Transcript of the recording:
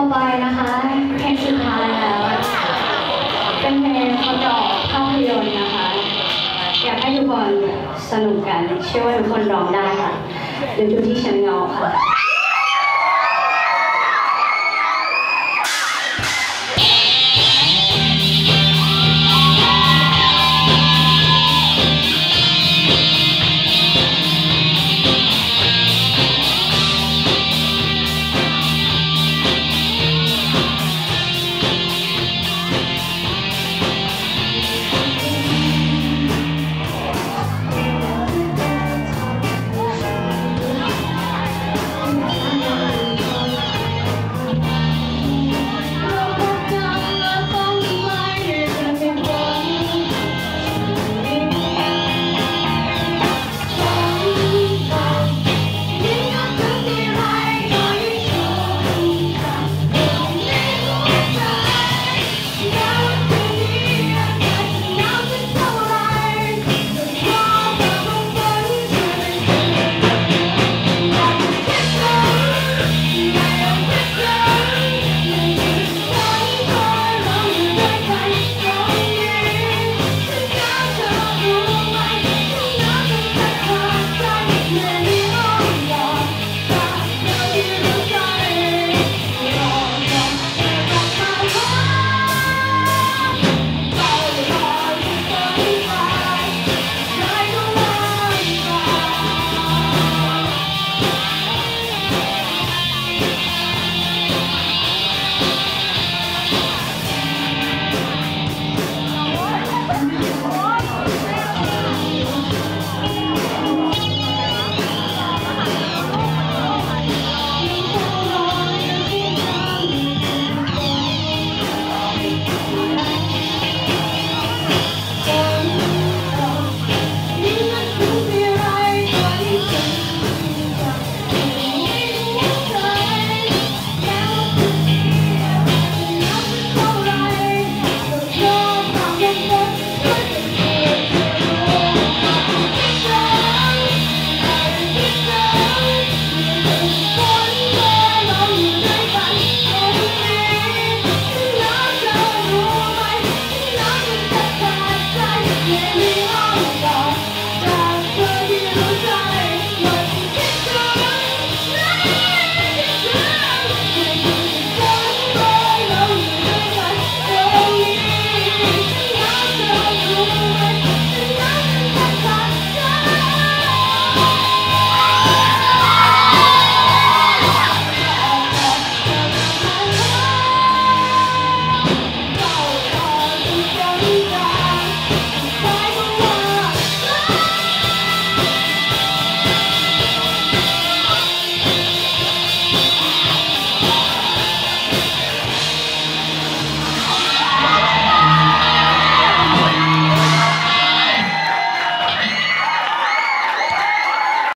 ต่อไปนะคะเพลงสุดท้ายแล้ว เป็นเพลงประกอบภาพยนตร์นะคะ อยากให้ทุกคนสนุกกัน เชื่อว่าทุกคนร้องได้ค่ะเดี๋ยวดูที่ฉันเงาค่ะ